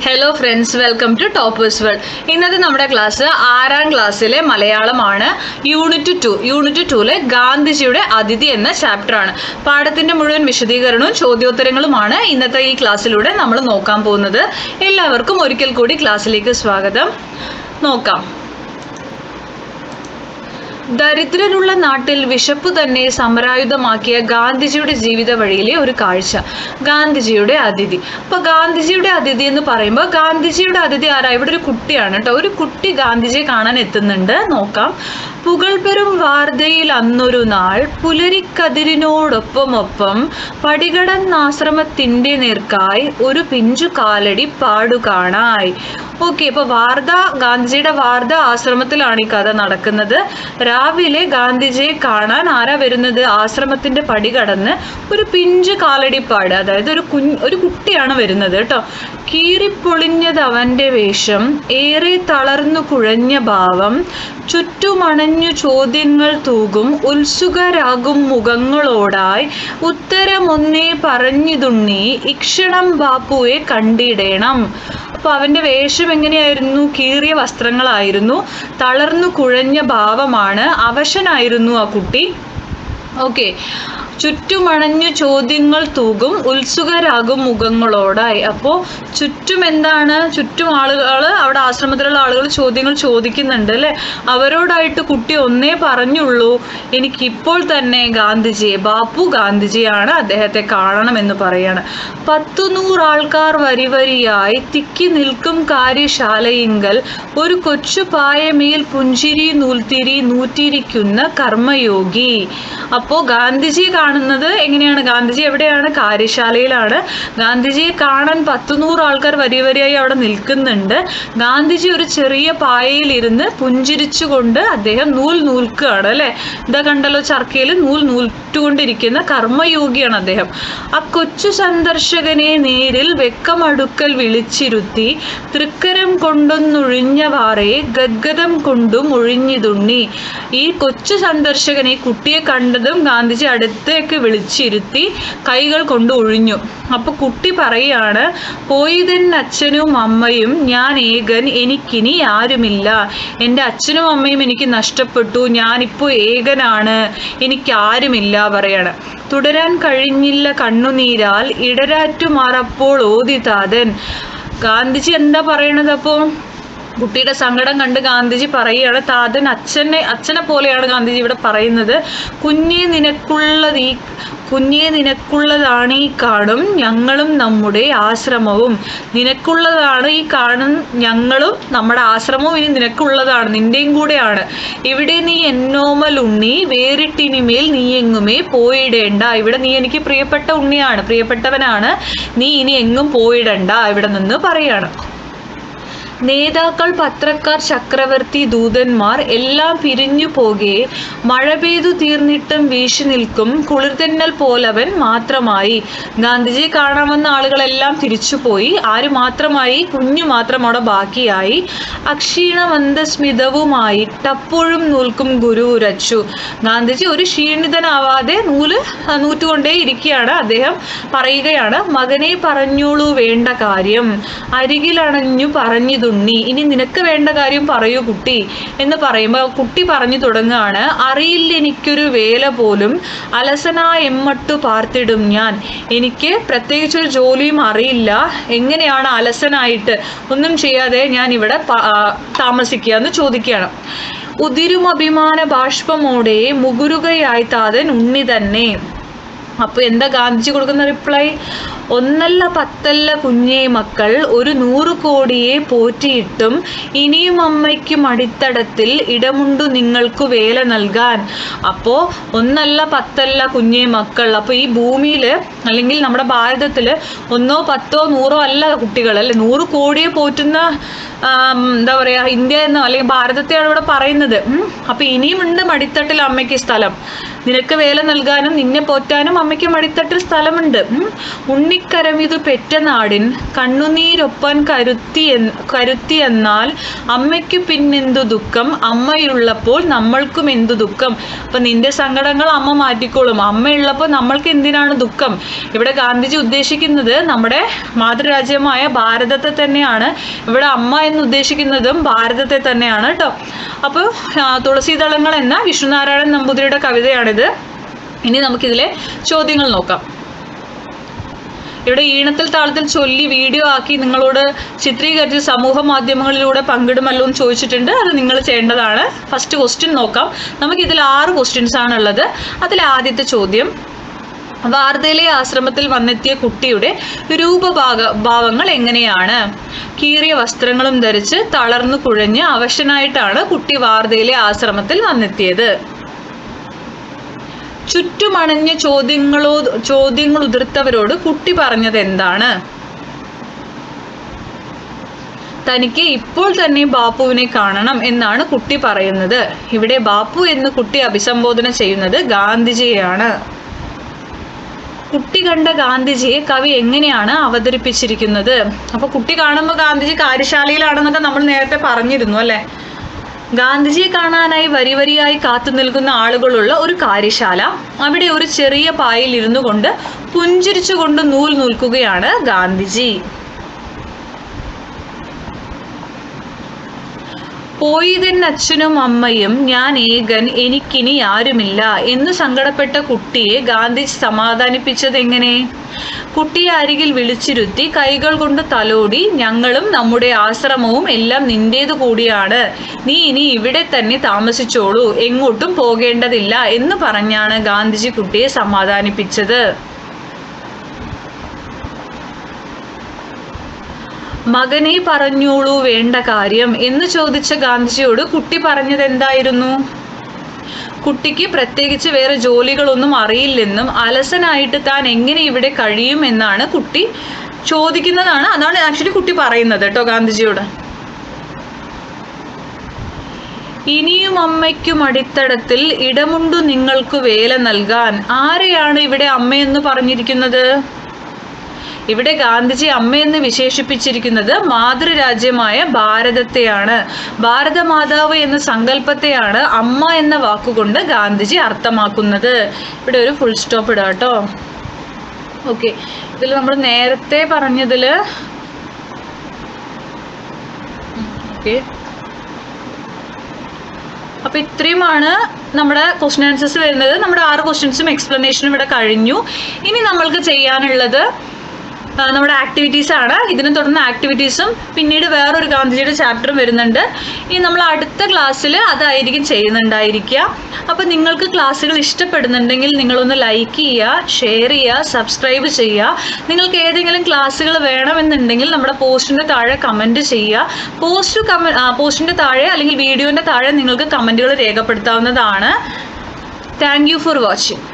Hello friends welcome to toppers world ഇന്നത്തെ നമ്മുടെ class ആറാം ക്ലാസ്സിലെ മലയാളമാണ് യൂണിറ്റ് ടു യൂണിറ്റ് ടുവിലെ ഗാന്ധിജിയുടെ അതിഥി എന്ന ചാപ്റ്റർ ആണ്. പാഠത്തിന്റെ മുഴുവൻ വിശദീകരണവും ചോദ്യോത്തരങ്ങളുമാണ് ഇന്നത്തെ ഈ ക്ലാസ്സിലൂടെ നമ്മൾ നോക്കാൻ പോകുന്നത്. എല്ലാവർക്കും ഒരിക്കൽ കൂടി ക്ലാസ്സിലേക്ക് സ്വാഗതം. നോക്കാം. ദരിദ്രരുള്ള നാട്ടിൽ വിശപ്പ് തന്നെ സമരായുധമാക്കിയ ഗാന്ധിജിയുടെ ജീവിത വഴിയിലെ ഒരു കാഴ്ച ഗാന്ധിജിയുടെ അതിഥി. അപ്പൊ ഗാന്ധിജിയുടെ അതിഥി എന്ന് പറയുമ്പോൾ ഗാന്ധിജിയുടെ അതിഥി ആരാ? ഇവിടെ ഒരു കുട്ടിയാണ് കേട്ടോ. ഒരു കുട്ടി ഗാന്ധിജിയെ കാണാൻ എത്തുന്നുണ്ട്. നോക്കാം. പുകൾപെരും വാർധയിൽ അന്നൊരു നാൾ പുലരിക്കതിരിനോടൊപ്പമൊപ്പം പടികടന്നാശ്രമത്തിന്റെ നേർക്കായി ഒരു പിഞ്ചു കാലടി പാടുകാണായി ഓക്കെ ഇപ്പൊ വാർധ ഗാന്ധിജിയുടെ വാർധ ആശ്രമത്തിലാണ് ഈ കഥ നടക്കുന്നത്. രാവിലെ ഗാന്ധിജിയെ കാണാൻ ആരാ വരുന്നത്? ആശ്രമത്തിന്റെ പടി കടന്ന് ഒരു പിഞ്ച് കാലടിപ്പാട് അതായത് ഒരു കുഞ്ഞ് ഒരു കുട്ടിയാണ് വരുന്നത് കേട്ടോ. കീറിപ്പൊളിഞ്ഞത് അവന്റെ വേഷം. ഏറെ തളർന്നു കുഴഞ്ഞ ഭാവം. ചുറ്റുമണഞ്ഞു ചോദ്യങ്ങൾ തൂകും. ഉത്സുകരാകും മുഖങ്ങളോടായി. ഉത്തരമൊന്നേ പറഞ്ഞിതുണ്ണി. ഇക്ഷണം ബാപ്പുവെ കണ്ടിടേണം. അപ്പോൾ അവന്റെ വേഷം എങ്ങനെയായിരുന്നു? കീറിയ വസ്ത്രങ്ങളായിരുന്നു. തളർന്നു കുഴഞ്ഞ ഭാവമാണ്. അവശനായിരുന്നു ആ കുട്ടി. ഓക്കെ. ചുറ്റുമണഞ്ഞു ചോദ്യങ്ങൾ തൂകും ഉത്സുകരാകും മുഖങ്ങളോടായി. അപ്പോൾ ചുറ്റും എന്താണ്? ചുറ്റും ആളുകൾ അവിടെ ആശ്രമത്തിലുള്ള ആളുകൾ ചോദ്യങ്ങൾ ചോദിക്കുന്നുണ്ട് അല്ലേ? അവരോടായിട്ട് കുട്ടി ഒന്നേ പറഞ്ഞുള്ളൂ എനിക്കിപ്പോൾ തന്നെ ഗാന്ധിജിയെ ബാപ്പു ഗാന്ധിജിയാണ് അദ്ദേഹത്തെ കാണണം എന്ന് പറയാണ്. പത്തു നൂറാൾക്കാർ വരി വരിയായി തിക്കി നിൽക്കും കാര്യശാലയിങ്കൽ ഒരു കൊച്ചു പായമേൽ പുഞ്ചിരി നൂൽത്തിരി നൂറ്റിരിക്കുന്ന കർമ്മയോഗി. അപ്പോൾ ഗാന്ധിജിയെ കാണുന്നത് എങ്ങനെയാണ്? ഗാന്ധിജി എവിടെയാണ്? കാര്യശാലയിലാണ്. ഗാന്ധിജിയെ കാണാൻ പത്തുനൂറ് ആൾക്കാർ വരി വരിയായി അവിടെ നിൽക്കുന്നുണ്ട്. ഗാന്ധിജി ഒരു ചെറിയ പായയിൽ ഇരുന്ന് പുഞ്ചിരിച്ചുകൊണ്ട് അദ്ദേഹം നൂൽ നൂൽക്കുകയാണ് അല്ലെ? ഇതാ കണ്ടല്ലോ ചർക്കയിൽ നൂൽ നൂറ്റുകൊണ്ടിരിക്കുന്ന കർമ്മയോഗിയാണ് അദ്ദേഹം. ആ കൊച്ചു സന്ദർശകനെ നേരിൽ വെക്കമടുക്കൽ വിളിച്ചിരുത്തി തൃക്കരം കൊണ്ടൊന്നൊഴിഞ്ഞ വാറയെ ഗദ്ഗതം കൊണ്ടും ഒഴിഞ്ഞിതുണ്ണി. ഈ കൊച്ചു സന്ദർശകനെ കുട്ടിയെ കണ്ടതും ഗാന്ധിജി അടുത്തേക്ക് വിളിച്ചിരുത്തി കൈകൾ കൊണ്ട് ഒഴിഞ്ഞു. അപ്പോൾ കുട്ടി പറയാണ് പോയിതൻ അച്ഛനും അമ്മയും ഞാൻ ഏകൻ എനിക്കിനി ആരുമില്ല. എന്റെ അച്ഛനും അമ്മയും എനിക്ക് നഷ്ടപ്പെട്ടു. ഞാനിപ്പോൾ ഏകനാണ്. എനിക്ക് ആരുമില്ല പറയാണ്. തുടരാൻ കഴിഞ്ഞില്ല കണ്ണുനീരാൽ. ഇടരാറ്റുമാറപ്പോൾ ഓതിതാതൻ. ഗാന്ധിജി എന്താ പറയണത് അപ്പോൾ കുട്ടിയുടെ സങ്കടം കണ്ട് ഗാന്ധിജി പറയുകയാണ് താതൻ അച്ഛനെ അച്ഛനെ പോലെയാണ് ഗാന്ധിജി ഇവിടെ പറയുന്നത്. കുഞ്ഞെ നിനക്കുള്ളത് ഈ കുഞ്ഞെ നിനക്കുള്ളതാണ് ഈ കാടും ഞങ്ങളും നമ്മുടെ ആശ്രമവും. നിനക്കുള്ളതാണ് ഈ കാടും ഞങ്ങളും നമ്മുടെ ആശ്രമവും. ഇനി നിനക്കുള്ളതാണ് നിന്റെയും കൂടെയാണ്. ഇവിടെ നീ എന്നോമൽ ഉണ്ണി വേറിട്ടിനിമേൽ നീ എങ്ങുമേ പോയിടേണ്ട. ഇവിടെ നീ എനിക്ക് പ്രിയപ്പെട്ട ഉണ്ണിയാണ് പ്രിയപ്പെട്ടവനാണ്. നീ ഇനി എങ്ങും പോയിടണ്ട ഇവിടെ നിന്ന് പറയാണ് നേതാക്കൾ പത്രക്കാർ ചക്രവർത്തി ദൂതന്മാർ എല്ലാം പിരിഞ്ഞു പോകെ. മഴ പെയ്തു തീർന്നിട്ടും വീശി നിൽക്കും. കുളിർതെന്നൽ പോലവൻ മാത്രമായി. ഗാന്ധിജിയെ കാണാമെന്ന ആളുകളെല്ലാം തിരിച്ചുപോയി ആര് മാത്രമായി? കുഞ്ഞു മാത്രം അവിടെ ബാക്കിയായി. അക്ഷീണമന്ദസ്മിതവുമായിട്ടപ്പോഴും നൂൽക്കും ഗുരു ഉരച്ചു. ഗാന്ധിജി ഒരു ക്ഷീണിതനാവാതെ നൂൽ നൂറ്റുകൊണ്ടേ ഇരിക്കുകയാണ്. അദ്ദേഹം പറയുകയാണ് മകനെ പറഞ്ഞോളൂ വേണ്ട കാര്യം. അരികിലണഞ്ഞു പറഞ്ഞിതു ഉണ്ണി ഇനി നിനക്ക് വേണ്ട കാര്യം പറയൂ കുട്ടി എന്ന് പറയുമ്പോൾ കുട്ടി പറഞ്ഞു തുടങ്ങുകയാണ് അറിയില്ല എനിക്കൊരു വേല പോലും അലസനാ എമ്മട്ടു പാർത്തിടും ഞാൻ. എനിക്ക് പ്രത്യേകിച്ച് ഒരു ജോലിയും അറിയില്ല. എങ്ങനെയാണ് അലസനായിട്ട് ഒന്നും ചെയ്യാതെ ഞാൻ ഇവിടെ താമസിക്കുക? എന്ന് ചോദിക്കുകയാണ്. ഉതിരും അഭിമാന ബാഷ്പമോടെ മുകുരുകയായി താതൻ ഉണ്ണി തന്നെ. അപ്പൊ എന്താ ഗാന്ധിജി കൊടുക്കുന്ന റിപ്ലൈ ഒന്നല്ല പത്തല്ല കുഞ്ഞേ മക്കൾ ഒരു നൂറ് കോടിയെ പോറ്റിയിട്ടും ഇനിയും അമ്മയ്ക്കും അടിത്തടത്തിൽ ഇടമുണ്ടു നിങ്ങൾക്ക് വേല നൽകാൻ. അപ്പോൾ ഒന്നല്ല പത്തല്ല കുഞ്ഞേ മക്കൾ. അപ്പോൾ ഈ ഭൂമിയിൽ അല്ലെങ്കിൽ നമ്മുടെ ഭാരതത്തിൽ ഒന്നോ പത്തോ നൂറോ അല്ല കുട്ടികൾ അല്ലെ? നൂറ് കോടിയെ പോറ്റുന്ന എന്താ പറയുക ഇന്ത്യ എന്നോ അല്ലെങ്കിൽ ഭാരതത്തെയാണ് ഇവിടെ പറയുന്നത്. അപ്പോൾ ഇനിയും ഉണ്ട് മടിത്തട്ടിൽ അമ്മയ്ക്ക് സ്ഥലം. നിനക്ക് വേല നൽകാനും നിന്നെ പോറ്റാനും അമ്മയ്ക്ക് മടിത്തട്ടിൽ സ്ഥലമുണ്ട്. ഉണ്ണി കുട്ടിക്കരമിതു പെറ്റ നാടിൻ കണ്ണുനീരൊപ്പാൻ കരുത്തി കരുത്തി എന്നാൽ അമ്മയ്ക്കു പിന്നെന്തു ദുഃഖം? അമ്മയുള്ളപ്പോൾ നമ്മൾക്കും എന്തു ദുഃഖം? അപ്പൊ നിന്റെ സങ്കടങ്ങൾ അമ്മ മാറ്റിക്കോളും. അമ്മയുള്ളപ്പോൾ നമ്മൾക്ക് എന്തിനാണ് ദുഃഖം? ഇവിടെ ഗാന്ധിജി ഉദ്ദേശിക്കുന്നത് നമ്മുടെ മാതൃരാജ്യമായ ഭാരതത്തെ തന്നെയാണ്. ഇവിടെ അമ്മ എന്ന് ഉദ്ദേശിക്കുന്നതും ഭാരതത്തെ തന്നെയാണ് കേട്ടോ അപ്പോൾ തുളസിദളങ്ങൾ എന്ന വിഷ്ണുനാരായണൻ നമ്പൂതിരിയുടെ കവിതയാണിത്. ഇനി നമുക്കിതിലെ ചോദ്യങ്ങൾ നോക്കാം. ഇവിടെ ഈണത്തിൽ താളത്തിൽ ചൊല്ലി വീഡിയോ ആക്കി നിങ്ങളോട് ചിത്രീകരിച്ച് സമൂഹ മാധ്യമങ്ങളിലൂടെ പങ്കിടുമല്ലോ എന്ന് ചോദിച്ചിട്ടുണ്ട്. അത് നിങ്ങൾ ചെയ്യേണ്ടതാണ്. ഫസ്റ്റ് ക്വസ്റ്റ്യൻ നോക്കാം. നമുക്ക് ഇതിൽ ആറ് ക്വസ്റ്റ്യൻസ് ആണുള്ളത്. അതിൽ ആദ്യത്തെ ചോദ്യം. വാർധയിലെ ആശ്രമത്തിൽ വന്നെത്തിയ കുട്ടിയുടെ രൂപഭാഗ ഭാവങ്ങൾ എങ്ങനെയാണ്? കീറിയ വസ്ത്രങ്ങളും ധരിച്ച് തളർന്നു കുഴഞ്ഞ് അവശനായിട്ടാണ് കുട്ടി വാർധയിലെ ആശ്രമത്തിൽ വന്നെത്തിയത്. ചുറ്റുമണഞ്ഞ ചോദ്യങ്ങളോ ചോദ്യങ്ങൾ ഉതിർത്തവരോട് കുട്ടി പറഞ്ഞത് എന്താണ്? തനിക്ക് ഇപ്പോൾ തന്നെ ബാപ്പുവിനെ കാണണം എന്നാണ് കുട്ടി പറയുന്നത്. ഇവിടെ ബാപ്പു എന്ന് കുട്ടി അഭിസംബോധന ചെയ്യുന്നത് ഗാന്ധിജിയെയാണ്. കുട്ടി കണ്ട ഗാന്ധിജിയെ കവി എങ്ങനെയാണ് അവതരിപ്പിച്ചിരിക്കുന്നത്? അപ്പൊ കുട്ടി കാണുമ്പോൾ ഗാന്ധിജി കാര്യശാലയിലാണെന്നൊക്കെ നമ്മൾ നേരത്തെ പറഞ്ഞിരുന്നു അല്ലെ? ഗാന്ധിജിയെ കാണാനായി വരി വരിയായി കാത്തു നിൽക്കുന്ന ആളുകളുള്ള ഒരു കാര്യശാല. അവിടെ ഒരു ചെറിയ പായയിൽ ഇരുന്നു കൊണ്ട് പുഞ്ചിരിച്ചുകൊണ്ട് നൂൽ നൂൽക്കുകയാണ് ഗാന്ധിജി. പോയിതൻ അച്ഛനും അമ്മയും ഞാൻ ഏകൻ എനിക്കിനി ആരുമില്ല എന്ന് സങ്കടപ്പെട്ട കുട്ടിയെ ഗാന്ധിജി സമാധാനിപ്പിച്ചത് എങ്ങനെ കുട്ടിയെ അരികിൽ വിളിച്ചിരുത്തി കൈകൾ കൊണ്ട് തലോടി ഞങ്ങളും നമ്മുടെ ആശ്രമവും എല്ലാം നിന്റേതു കൂടിയാണ്. നീ ഇനി ഇവിടെ തന്നെ താമസിച്ചോളൂ. എങ്ങോട്ടും പോകേണ്ടതില്ല എന്ന് പറഞ്ഞാണ് ഗാന്ധിജി കുട്ടിയെ സമാധാനിപ്പിച്ചത്. മകനെ പറഞ്ഞോളൂ വേണ്ട കാര്യം എന്ന് ചോദിച്ച ഗാന്ധിജിയോട് കുട്ടി പറഞ്ഞത് എന്തായിരുന്നു? കുട്ടിക്ക് പ്രത്യേകിച്ച് വേറെ ജോലികളൊന്നും അറിയില്ലെന്നും അലസനായിട്ട് താൻ എങ്ങനെ ഇവിടെ കഴിയും എന്നാണ് കുട്ടി ചോദിക്കുന്നതാണ്. അതാണ് ആക്ച്വലി കുട്ടി പറയുന്നത് കേട്ടോ ഗാന്ധിജിയോട്. ഇനിയും അമ്മയ്ക്കും അടിത്തടത്തിൽ ഇടമുണ്ടു നിങ്ങൾക്ക് വേല നൽകാൻ. ആരെയാണ് ഇവിടെ അമ്മയെന്ന് പറഞ്ഞിരിക്കുന്നത്? ഇവിടെ ഗാന്ധിജി അമ്മയെന്ന് വിശേഷിപ്പിച്ചിരിക്കുന്നത് മാതൃരാജ്യമായ ഭാരതത്തെയാണ്. ഭാരതമാതാവ് എന്ന സങ്കല്പത്തെയാണ് അമ്മ എന്ന വാക്കുകൊണ്ട് ഗാന്ധിജി അർത്ഥമാക്കുന്നത്. ഇവിടെ ഒരു ഫുൾ സ്റ്റോപ്പ് ഇടാം കേട്ടോ ഓക്കെ ഇതിൽ നമ്മൾ നേരത്തെ പറഞ്ഞതിൽ ഓക്കെ അപ്പൊ ഇത്രയുമാണ് നമ്മുടെ ക്വസ്റ്റ്യൻ ആൻസേഴ്സ് വരുന്നത്. നമ്മുടെ ആറ് ക്വസ്റ്റ്യൻസും എക്സ്പ്ലനേഷനും ഇവിടെ കഴിഞ്ഞു. ഇനി നമ്മൾക്ക് ചെയ്യാനുള്ളത് നമ്മുടെ ആക്ടിവിറ്റീസ് ആണ്. ഇതിനെ തുടർന്ന് ആക്ടിവിറ്റീസും പിന്നീട് വേറൊരു ഗാന്ധിജിയുടെ ചാപ്റ്ററും വരുന്നുണ്ട്. ഇനി നമ്മൾ അടുത്ത ക്ലാസ്സിൽ അതായിരിക്കും ചെയ്യുന്നുണ്ടായിരിക്കുക. അപ്പോൾ നിങ്ങൾക്ക് ക്ലാസ്സുകൾ ഇഷ്ടപ്പെടുന്നുണ്ടെങ്കിൽ നിങ്ങളൊന്ന് ലൈക്ക് ചെയ്യുക ഷെയർ ചെയ്യുക സബ്സ്ക്രൈബ് ചെയ്യുക. നിങ്ങൾക്ക് ഏതെങ്കിലും ക്ലാസ്സുകൾ വേണമെന്നുണ്ടെങ്കിൽ നമ്മുടെ പോസ്റ്റിന്റെ താഴെ കമന്റ് ചെയ്യുക. പോസ്റ്റ് കമ പോസ്റ്റിന്റെ താഴെ അല്ലെങ്കിൽ വീഡിയോന്റെ താഴെ നിങ്ങൾക്ക് കമന്റുകൾ രേഖപ്പെടുത്താവുന്നതാണ്. Thank you for watching